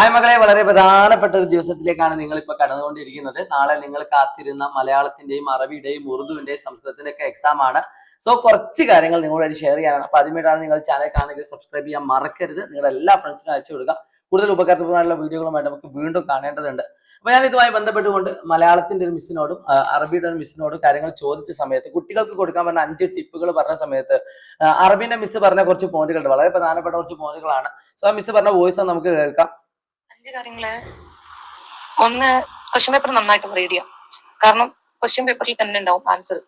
Hi മകളെ വളരെ പ്രധാനപ്പെട്ട ഒരു ദിവസത്തിലേക്കാണ് നിങ്ങൾ ഇപ്പൊ കടന്നുകൊണ്ടിരിക്കുന്നത്. നാളെ നിങ്ങൾ കാത്തിരുന്ന മലയാളത്തിന്റെയും അറബിയുടെയും ഉറുദുവിന്റെയും സംസ്കൃതത്തിന്റെ ഒക്കെ എക്സാം ആണ്. സോ കുറച്ച് കാര്യങ്ങൾ നിങ്ങളോട് ഷെയർ ചെയ്യാനാണ് അപ്പൊ അതിമേട്ടാണ് നിങ്ങൾ ചാനൽ കാണുന്നത് സബ്സ്ക്രൈബ് ചെയ്യാൻ മറക്കരുത്. നിങ്ങളുടെ എല്ലാ ഫ്രണ്ട്സിനും അയച്ചു കൊടുക്കുക. കൂടുതൽ ഉപകാരപ്രദമായുള്ള വീഡിയോകളുമായിട്ട് നമുക്ക് വീണ്ടും കാണേണ്ടതുണ്ട്. അപ്പൊ ഞാൻ ഇതുമായി ബന്ധപ്പെട്ടുകൊണ്ട് മലയാളത്തിന്റെ ഒരു മിസ്സിനോടും അറബിയുടെ ഒരു മിസ്സിനോടും കാര്യങ്ങൾ ചോദിച്ച സമയത്ത് കുട്ടികൾക്ക് കൊടുക്കാൻ പറഞ്ഞ അഞ്ച് ടിപ്പുകൾ പറഞ്ഞ സമയത്ത് അറബിന്റെ മിസ് പറഞ്ഞ കുറച്ച് പോയിന്റുകളുണ്ട് വളരെ പ്രധാനപ്പെട്ട കുറച്ച് പോയിന്റുകളാണ് സോ ആ മിസ് പറഞ്ഞ വോയിസ് നമുക്ക് കേൾക്കാം. അഞ്ച് കാര്യങ്ങൾ. ഒന്ന് ക്വസ്റ്റ്യൻ പേപ്പർ നന്നായിട്ട് റീഡ് ചെയ്യാം. കാരണം ക്വസ്റ്റ്യൻ പേപ്പറിൽ തന്നെ ഉണ്ടാവും ആൻസർ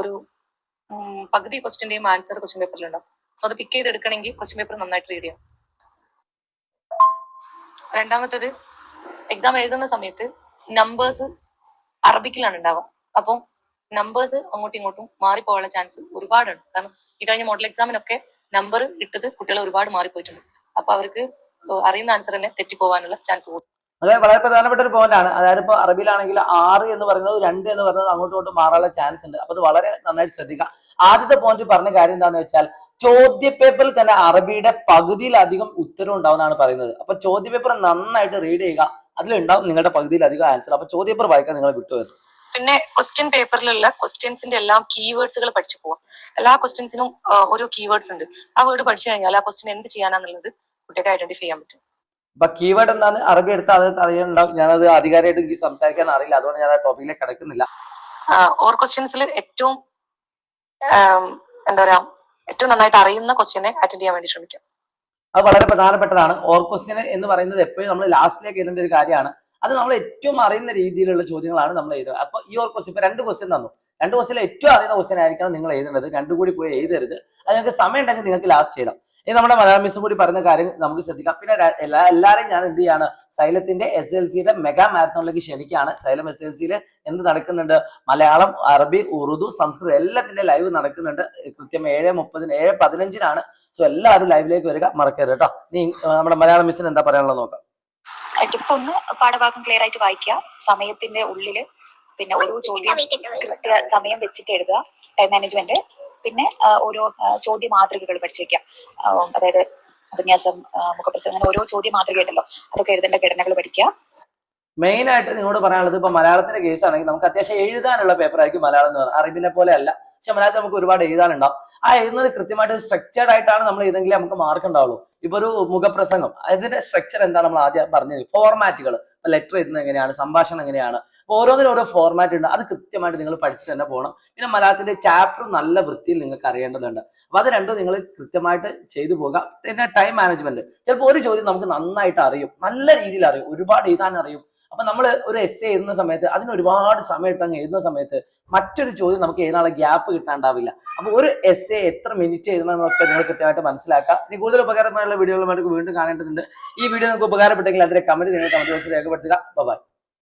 ഒരു പകുതി ക്വസ്റ്റ്യന്റെയും ആൻസർ ക്വസ്റ്റ്യൻ പേപ്പറിൽ ഉണ്ടാവും. സോ അത് പിക്ക് ചെയ്ത് എടുക്കണമെങ്കിൽ ക്വസ്റ്റ്യൻ പേപ്പർ നന്നായിട്ട് റീഡ് ചെയ്യാം. രണ്ടാമത്തത് എക്സാം എഴുതുന്ന സമയത്ത് നമ്പേഴ്സ് അറബിക്കിലാണ് ഉണ്ടാവുക. അപ്പം നമ്പേഴ്സ് അങ്ങോട്ടും ഇങ്ങോട്ടും മാറിപ്പോകാനുള്ള ചാൻസ് ഒരുപാടുണ്ട്. കാരണം ഈ കഴിഞ്ഞ മോഡൽ എക്സാമിനൊക്കെ നമ്പർ ഇട്ടത് കുട്ടികൾ ഒരുപാട് മാറിപ്പോയിട്ടുണ്ട്. അപ്പൊ അവർക്ക് അറിയുന്ന ആൻസർ തന്നെ തെറ്റിപ്പോവാനുള്ള ചാൻസ് കൂടും. അത് വളരെ പ്രധാനപ്പെട്ട ഒരു പോയിന്റ് ആണ്. അതായത് ഇപ്പൊ അറബിയിലാണെങ്കിൽ ആറ് എന്ന് പറയുന്നത് രണ്ട് എന്ന് പറയുന്നത് അങ്ങോട്ടും ഇങ്ങോട്ടും മാറാനുള്ള ചാൻസ് ഉണ്ട്. അപ്പൊ അത് വളരെ നന്നായിട്ട് ശ്രദ്ധിക്കുക. ആദ്യത്തെ പോയിന്റ് പറഞ്ഞ കാര്യം എന്താണെന്ന് വെച്ചാൽ ചോദ്യ പേപ്പറിൽ തന്നെ അറബിയുടെ പകുതിയിലധികം ഉത്തരം ഉണ്ടാവുന്നതാണ് പറയുന്നത്. അപ്പൊ ചോദ്യ പേപ്പർ നന്നായിട്ട് റീഡ് ചെയ്യുക. അതിലുണ്ടാവും നിങ്ങളുടെ പകുതിയിലധികം ആൻസർ അപ്പൊ ചോദ്യ പേപ്പർ വായിക്കാൻ നിങ്ങൾ വിട്ടുവരുന്നു പിന്നെ ക്വസ്റ്റ്യൻ പേപ്പറിലുള്ള ക്വസ്റ്റ്യൻസിന്റെ എല്ലാം കീവേഡ്സുകൾ പഠിച്ചു പോവാം. എല്ലാ ക്വസ്റ്റ്യൻസിനും ഓരോ കീവേഡ്സ് ഉണ്ട്. ആ വേർഡ് പഠിച്ചു കഴിഞ്ഞാൽ ആ ക്വസ്റ്റ്യൻ എന്ത് ചെയ്യാനാന്നുള്ളത് കുട്ടിക്ക് ഐഡന്റിഫൈ ചെയ്യാൻ പറ്റും. അപ്പൊ കീവേഡ് എന്താണ് അറബി എടുത്താൽ അത് അറിയണ്ടാവും. ഞാനത് അധികാരമായിട്ട് എനിക്ക് സംസാരിക്കാൻ അറിയില്ല. അതുകൊണ്ട് ഞാൻ ആ ടോപ്പിക്കിലേക്ക് കിടക്കുന്നില്ല. ഓർ ക്വസ്റ്റ്യൻസിൽ ഏറ്റവും എന്താ പറയാ ഏറ്റവും നന്നായിട്ട് അറിയുന്ന ക്വസ്റ്റ്യനെ അറ്റൻഡ് ചെയ്യാൻ വേണ്ടി ശ്രമിക്കാം. അത് വളരെ പ്രധാനപ്പെട്ടതാണ്. ഓർ ക്വസ്റ്റ്യൻ എന്ന് പറയുന്നത് എപ്പോഴും നമ്മൾ ലാസ്റ്റിലേക്ക് എഴുതേണ്ട ഒരു കാര്യമാണ്. അത് നമ്മൾ ഏറ്റവും അറിയുന്ന രീതിയിലുള്ള ചോദ്യങ്ങളാണ് നമ്മൾ എഴുതുക. അപ്പൊ ഈ ഓർ ക്വസ്റ്റ്യൻ ഇപ്പൊ രണ്ട് ക്വസ്റ്റ്യൻ തന്നു. രണ്ട് ക്വസ്റ്റ്യൻ ഏറ്റവും അറിയുന്ന ക്വസ്റ്റ്യൻ ആയിരിക്കണം നിങ്ങൾ എഴുതേണ്ടത്. രണ്ടും കൂടി പോയി എഴുതരുത്. അത് നിങ്ങൾക്ക് സമയം ഉണ്ടെങ്കിൽ നിങ്ങൾക്ക് ലാസ്റ്റ് ചെയ്താം ഇത് നമ്മുടെ മലയാളം മിസ്സും കൂടി പറയുന്ന കാര്യം നമുക്ക് ശ്രദ്ധിക്കാം. പിന്നെ എല്ലാ എല്ലാവരെയും ഞാൻ എന്ത് ചെയ്യാണ്? സൈലത്തിന്റെ എസ് എൽ സിയുടെ മെഗാ മാരത്തോണിലേക്ക് ക്ഷണിക്കുകയാണ്. സൈലം എസ് എൽ സിയിൽ എന്ത് നടക്കുന്നുണ്ട്? മലയാളം അറബി ഉറുദു സംസ്കൃതം എല്ലാത്തിന്റെ ലൈവ് നടക്കുന്നുണ്ട്. കൃത്യം ഏഴ് മുപ്പതിന് ഏഴ് പതിനഞ്ചിനാണ്. സോ എല്ലാവരും ലൈവിലേക്ക് വരിക. മറക്കരുത് കേട്ടോ നീ നമ്മുടെ മലയാളം മിസ്സിന് എന്താ പറയാനുള്ളത് നോക്കാം. ടിപ്പ് ഒന്ന് പാഠഭാഗം ക്ലിയർ ആയിട്ട് വായിക്കുക. സമയത്തിന്റെ ഉള്ളിൽ പിന്നെ ഓരോ ചോദ്യം കൃത്യ സമയം വെച്ചിട്ട് എഴുതുക. ടൈം മാനേജ്മെന്റ് പിന്നെ ഓരോ ചോദ്യ മാതൃകകൾ പഠിച്ചു വെക്കുക അതായത് ഉപന്യാസം മുഖപ്രസംഗം അങ്ങനെ ഓരോ ചോദ്യ മാതൃക ഉണ്ടല്ലോ അതൊക്കെ എഴുതേണ്ട ഘടനകൾ പഠിക്കുക മെയിൻ ആയിട്ട് നിങ്ങളോട് പറയാനുള്ളത് ഇപ്പൊ മലയാളത്തിന്റെ കേസ് ആണെങ്കിൽ നമുക്ക് അത്യാവശ്യം എഴുതാനുള്ള പേപ്പർ ആയിരിക്കും മലയാളം എന്ന് പറയുന്നത്. അറബിനെ പോലെ അല്ല. പക്ഷെ മലയാളത്തിൽ നമുക്ക് ഒരുപാട് എഴുതാനുണ്ടാവും. ആ എഴുതുന്നത് കൃത്യമായിട്ട് സ്ട്രക്ചേർഡ് ആയിട്ടാണ് നമ്മൾ എഴുതെങ്കിലേ നമുക്ക് മാർക്ക് ഉണ്ടാവുള്ളൂ. ഇപ്പൊ ഒരു മുഖപ്രസംഗം അതിന്റെ സ്ട്രക്ചർ എന്താണ് നമ്മൾ ആദ്യം പറഞ്ഞത്? ഫോർമാറ്റുകൾ ലെറ്റർ എഴുതുന്നത് എങ്ങനെയാണ്? സംഭാഷണം എങ്ങനെയാണ്? ഓരോന്നിനും ഓരോ ഫോർമാറ്റ് ഉണ്ട്. അത് കൃത്യമായിട്ട് നിങ്ങൾ പഠിച്ചിട്ട് തന്നെ പോകണം. പിന്നെ മലയാളത്തിന്റെ ചാപ്റ്റർ നല്ല വൃത്തിയിൽ നിങ്ങൾക്ക് അറിയേണ്ടതുണ്ട്. അപ്പൊ അത് രണ്ടും നിങ്ങൾ കൃത്യമായിട്ട് ചെയ്തു പോകുക പിന്നെ ടൈം മാനേജ്മെന്റ് ചിലപ്പോൾ ഒരു ചോദ്യം നമുക്ക് നന്നായിട്ട് അറിയും. നല്ല രീതിയിൽ അറിയും. ഒരുപാട് എഴുതാൻ അറിയും. അപ്പൊ നമ്മൾ ഒരു എസ് എഴുതുന്ന സമയത്ത് അതിന് ഒരുപാട് സമയം എടുത്ത് അങ്ങ് എഴുതുന്ന സമയത്ത് മറ്റൊരു ചോദ്യം നമുക്ക് എഴുതാനുള്ള ഗ്യാപ്പ് കിട്ടാണ്ടാവില്ല. അപ്പൊ ഒരു എസ് എ എത്ര മിനിറ്റ് എഴുതണം എന്നൊക്കെ നിങ്ങൾ കൃത്യമായിട്ട് മനസ്സിലാക്കാം. ഇനി കൂടുതൽ ഉപകാരമായുള്ള വീഡിയോകളുമായിട്ട് വീണ്ടും കാണേണ്ടതുണ്ട്. ഈ വീഡിയോ നിങ്ങൾക്ക് ഉപകാരപ്പെട്ടെങ്കിൽ അതിലെ കമന്റ് നിങ്ങൾ കമന്റ് ബോക്സിൽ രേഖപ്പെടുത്തുക. ബൈ